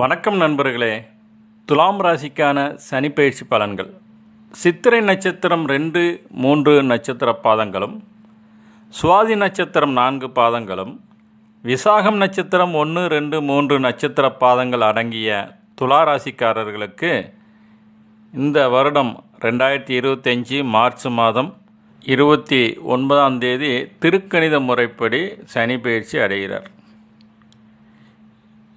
வணக்கம் நண்பர்களே. துலாம் ராசிக்கான சனிப்பயிற்சி பலன்கள். சித்திரை நட்சத்திரம் ரெண்டு மூன்று நட்சத்திர பாதங்களும் சுவாதி நட்சத்திரம் நான்கு பாதங்களும் விசாகம் நட்சத்திரம் ஒன்று ரெண்டு மூன்று நட்சத்திர பாதங்கள் அடங்கிய துலா ராசிக்காரர்களுக்கு இந்த வருடம் ரெண்டாயிரத்தி இருபத்தஞ்சி மார்ச் மாதம் இருபத்தி ஒன்பதாம் தேதி திருக்கணித முறைப்படி சனி பயிற்சி அடைகிறார்.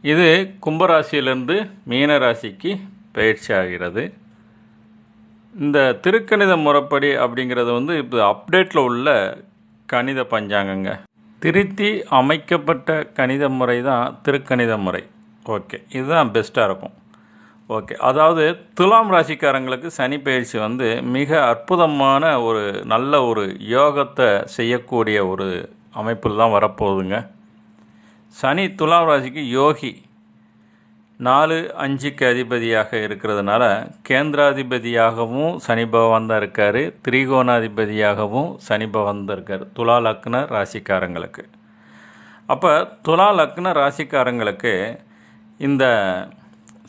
இது கும்பராசியிலிருந்து மீன ராசிக்கு பயிற்சி ஆகிறது. இந்த திருக்கணித முறைப்படி அப்படிங்கிறது வந்து இப்போ அப்டேட்டில் உள்ள கணித பஞ்சாங்கங்க. திருத்தி அமைக்கப்பட்ட கணித முறை தான் திருக்கணித முறை. ஓகே இதுதான் பெஸ்ட்டாக இருக்கும். ஓகே அதாவது துலாம் ராசிக்காரங்களுக்கு சனி பயிற்சி வந்து மிக அற்புதமான ஒரு நல்ல ஒரு யோகத்தை செய்யக்கூடிய ஒரு அமைப்பில் தான் வரப்போகுதுங்க. சனி துலாம் ராசிக்கு யோகி. நாலு அஞ்சுக்கு அதிபதியாக இருக்கிறதுனால கேந்திராதிபதியாகவும் சனி பகவான் தான் இருக்கார். திரிகோணாதிபதியாகவும் சனி பகவான் தான் இருக்கார். துலா லக்ன ராசிக்காரங்களுக்கு. அப்போ துலா லக்ன ராசிக்காரங்களுக்கு இந்த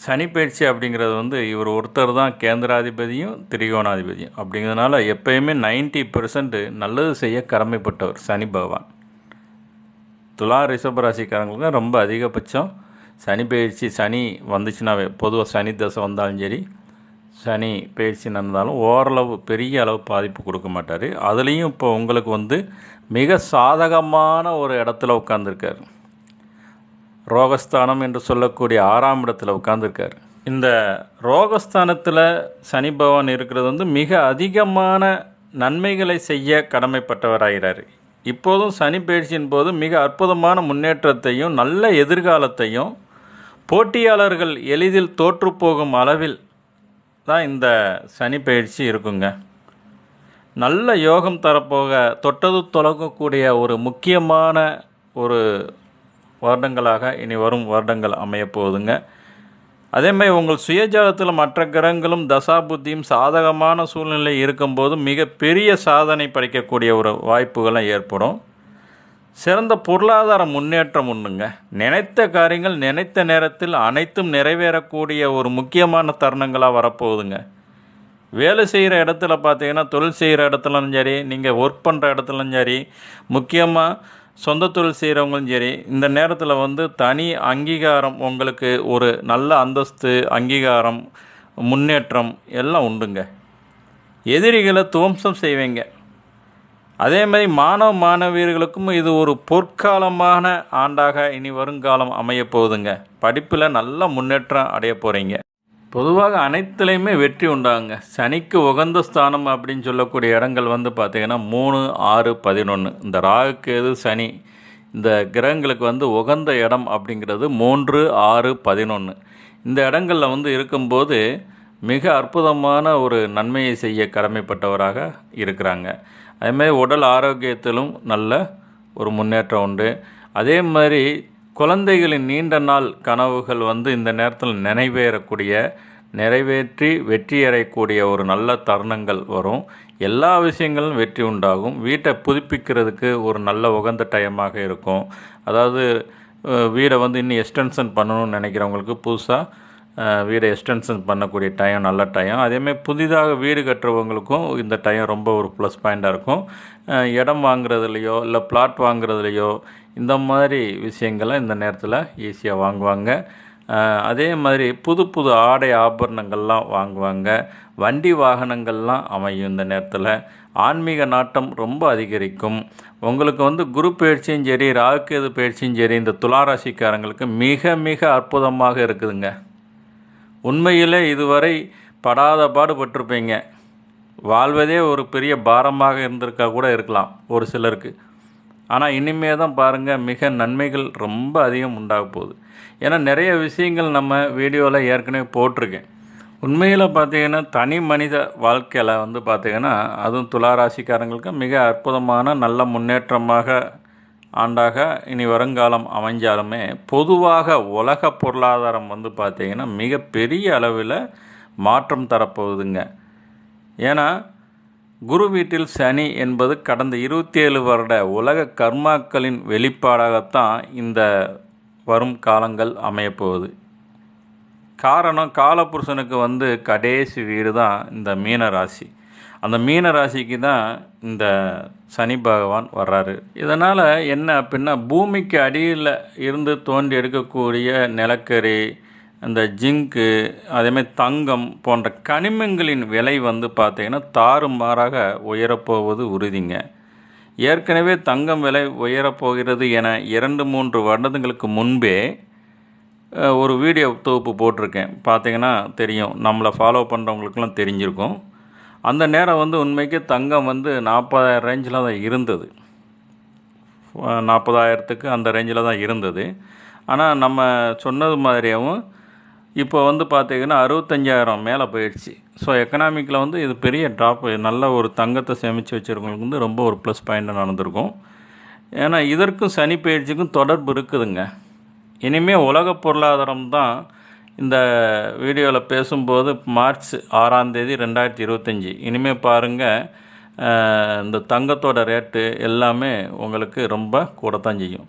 சனி பயிற்சி அப்படிங்கிறது வந்து இவர் ஒருத்தர் தான் கேந்திராதிபதியும் திரிகோணாதிபதியும். அப்படிங்கிறதுனால எப்பயுமே நைன்ட்டி பெர்சன்ட் நல்லது செய்ய கடமைப்பட்டவர் சனி பகவான். துலா ரிஷபராசிக்காரங்களுக்கு ரொம்ப அதிகபட்சம் சனி பயிற்சி சனி வந்துச்சுனாவே பொதுவாக சனி தசை வந்தாலும் சரி சனி பயிற்சி நடந்தாலும் ஓரளவு பெரிய அளவு பாதிப்பு கொடுக்க மாட்டார். அதுலேயும் இப்போ உங்களுக்கு வந்து மிக சாதகமான ஒரு இடத்துல உட்காந்துருக்கார் ரோகஸ்தானம் என்று சொல்லக்கூடிய ஆறாம் இடத்துல உட்காந்துருக்கார் இந்த ரோகஸ்தானத்தில் சனி பகவான் இருக்கிறது வந்து மிக அதிகமான நன்மைகளை செய்ய கடமைப்பட்டவராகிறார். இப்போதும் சனி பயிற்சியின் போது மிக அற்புதமான முன்னேற்றத்தையும் நல்ல எதிர்காலத்தையும் போட்டியாளர்கள் எளிதில் தோற்றுப்போகும் அளவில் தான் இந்த சனி பயிற்சி இருக்குங்க. நல்ல யோகம் தரப்போக தொட்டது தொடங்கக்கூடிய ஒரு முக்கியமான ஒரு வருடங்களாக இனி வரும் வருடங்கள் அமையப்போகுதுங்க. அதேமாதிரி உங்கள் சுயஜாதத்தில் மற்ற கிரகங்களும் தசாபுத்தியும் சாதகமான சூழ்நிலை இருக்கும்போது மிகப்பெரிய சாதனை படைக்கக்கூடிய ஒரு வாய்ப்புகளும் ஏற்படும். சிறந்த பொருளாதார முன்னேற்றம் உண்டுங்க. நினைத்த காரியங்கள் நினைத்த நேரத்தில் அனைத்தும் நிறைவேறக்கூடிய ஒரு முக்கியமான தருணங்களாக வரப்போகுதுங்க. வேலை செய்கிற இடத்துல பார்த்தீங்கன்னா தொழில் செய்கிற இடத்துலையும் சரி நீங்கள் ஒர்க் பண்ணுற இடத்துலையும் சரி முக்கியமாக சொந்த தொழில் செய்கிறவங்களும் சரி இந்த நேரத்தில் வந்து தனி அங்கீகாரம் உங்களுக்கு ஒரு நல்ல அந்தஸ்து அங்கீகாரம் முன்னேற்றம் எல்லாம் உண்டுங்க. எதிரிகளை துவம்சம் செய்வீங்க. அதே மாதிரி மாணவ மாணவியர்களுக்கும் இது ஒரு பொற்காலமான ஆண்டாக இனி வருங்காலம் அமைய போகுதுங்க படிப்பில் நல்ல முன்னேற்றம் அடைய போகிறீங்க பொதுவாக அனைத்துலேயுமே வெற்றி உண்டாங்க சனிக்கு உகந்த ஸ்தானம் அப்படின்னு சொல்லக்கூடிய இடங்கள் வந்து பார்த்திங்கன்னா மூணு ஆறு பதினொன்று இந்த ராகுக்கு எது சனி இந்த கிரகங்களுக்கு வந்து உகந்த இடம் அப்படிங்கிறது மூன்று ஆறு பதினொன்று இந்த இடங்களில் வந்து இருக்கும்போது மிக அற்புதமான ஒரு நன்மையை செய்ய கடமைப்பட்டவராக இருக்கிறாங்க. அதேமாதிரி உடல் ஆரோக்கியத்திலும் நல்ல ஒரு முன்னேற்றம் உண்டு. அதே மாதிரி குழந்தைகளின் நீண்ட நாள் கனவுகள் வந்து இந்த நேரத்தில் நிறைவேறக்கூடிய நிறைவேற்றி வெற்றியடையக்கூடிய ஒரு நல்ல தருணங்கள் வரும். எல்லா விஷயங்களும் வெற்றி உண்டாகும். வீட்டை புதுப்பிக்கிறதுக்கு ஒரு நல்ல உகந்த டைமாக இருக்கும். அதாவது வீடை வந்து இன்னும் எக்ஸ்டென்ஷன் பண்ணணும்னு நினைக்கிறவங்களுக்கு புதுசாக வீடை எக்ஸ்டென்ஷன் பண்ணக்கூடிய டைம் நல்ல டைம் அதேமாதிரி புதிதாக வீடு கட்டுறவங்களுக்கும் இந்த டைம் ரொம்ப ஒரு ப்ளஸ் பாயிண்ட்டாக இருக்கும். இடம் வாங்குறதுலையோ இல்லை பிளாட் வாங்குறதுலையோ இந்த மாதிரி விஷயங்களை இந்த நேரத்தில் ஈஸியாக வாங்குவாங்க. அதே மாதிரி புது புது ஆடை ஆபரணங்கள்லாம் வாங்குவாங்க. வண்டி வாகனங்கள்லாம் அமையும் இந்த நேரத்தில். ஆன்மீக நாட்டம் ரொம்ப அதிகரிக்கும். உங்களுக்கு வந்து குரு பயிற்சியும் சரி ராகுக்கேது பயிற்சியும் சரி இந்த துளாராசிக்காரங்களுக்கு மிக மிக அற்புதமாக இருக்குதுங்க. உண்மையிலே இதுவரை படாத பாடுபட்டிருப்பீங்க வாழ்வதே ஒரு பெரிய பாரமாக இருந்திருக்கா கூட இருக்கலாம் ஒரு சிலருக்கு. ஆனால் இனிமே தான் பாருங்கள் மிக நன்மைகள் ரொம்ப அதிகம் உண்டாக போகுது. ஏன்னா நிறைய விஷயங்கள் நம்ம வீடியோவில் ஏற்கனவே போட்டிருக்கேன். உண்மையில் பார்த்தீங்கன்னா தனி மனித வாழ்க்கையில் வந்து பார்த்திங்கன்னா அதுவும் துளாராசிக்காரங்களுக்கு மிக அற்புதமான நல்ல முன்னேற்றமாக ஆண்டாக இனி வருங்காலம் அமைஞ்சாலுமே பொதுவாக உலக பொருளாதாரம் வந்து பார்த்திங்கன்னா மிகப்பெரிய அளவில் மாற்றம் தரப்போகுதுங்க. ஏன்னா குரு வீட்டில் சனி என்பது கடந்த இருபத்தி ஏழு வருட உலக கர்மாக்களின் வெளிப்பாடாகத்தான் இந்த வரும் காலங்கள் அமையப்போகுது. காரணம் காலபுருஷனுக்கு வந்து கடைசி வீடு தான் இந்த மீன ராசி அந்த மீன ராசிக்கு தான் இந்த சனி பகவான் வர்றாரு. இதனால் என்ன அப்படின்னா பூமிக்கு அடியில் இருந்து தோண்டி எடுக்கக்கூடிய நிலக்கரி இந்த ஜிங்கு அதேமாதிரி தங்கம் போன்ற கனிமங்களின் விலை வந்து பார்த்திங்கன்னா தாறுமாறாக உயரப்போவது உறுதிங்க. ஏற்கனவே தங்கம் விலை உயரப்போகிறது என இரண்டு மூன்று வருடங்களுக்கு முன்பே ஒரு வீடியோ தொகுப்பு போட்டிருக்கேன். பார்த்திங்கன்னா தெரியும். நம்மளை ஃபாலோ பண்ணுறவங்களுக்குலாம் தெரிஞ்சிருக்கும். அந்த நேரம் வந்து உண்மைக்கு தங்கம் வந்து நாற்பதாயிரம் ரேஞ்சில் தான் இருந்தது. நாற்பதாயிரத்துக்கு அந்த ரேஞ்சில் தான் இருந்தது. ஆனால் நம்ம சொன்னது மாதிரியாகவும் இப்போ வந்து பார்த்திங்கன்னா அறுபத்தஞ்சாயிரம் மேலே போயிடுச்சு. ஸோ எக்கனாமிக்கில் வந்து இது பெரிய ட்ராப் நல்ல ஒரு தங்கத்தை சேமித்து வச்சுருக்கவங்களுக்கு வந்து ரொம்ப ஒரு ப்ளஸ் பாயிண்ட்டாக நடந்திருக்கும். ஏன்னா இதற்கும் சனி பயிற்சிக்கும் தொடர்பு இருக்குதுங்க. இனிமேல் உலக பொருளாதாரம் தான் இந்த வீடியோவில் பேசும்போது மார்ச் ஆறாம் தேதி ரெண்டாயிரத்தி இருபத்தஞ்சி. இனிமேல் பாருங்கள் இந்த தங்கத்தோட ரேட்டு எல்லாமே உங்களுக்கு ரொம்ப கூடத்தான் செய்யும்.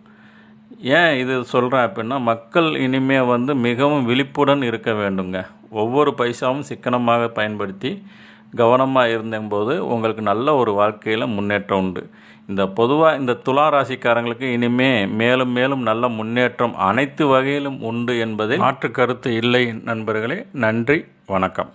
ஏன் இது சொல்கிறேன் அப்படின்னா மக்கள் இனிமே வந்து மிகவும் விழிப்புடன் இருக்க வேண்டுங்க. ஒவ்வொரு பைசாவும் சிக்கனமாக பயன்படுத்தி கவனமாக இருந்தபோது உங்களுக்கு நல்ல ஒரு வாழ்க்கையில் முன்னேற்றம் உண்டு. இந்த பொதுவாக இந்த துலா ராசிக்காரங்களுக்கு இனிமே மேலும் மேலும் நல்ல முன்னேற்றம் அனைத்து வகையிலும் உண்டு என்பதில் மாற்று கருத்து இல்லை நண்பர்களே. நன்றி வணக்கம்.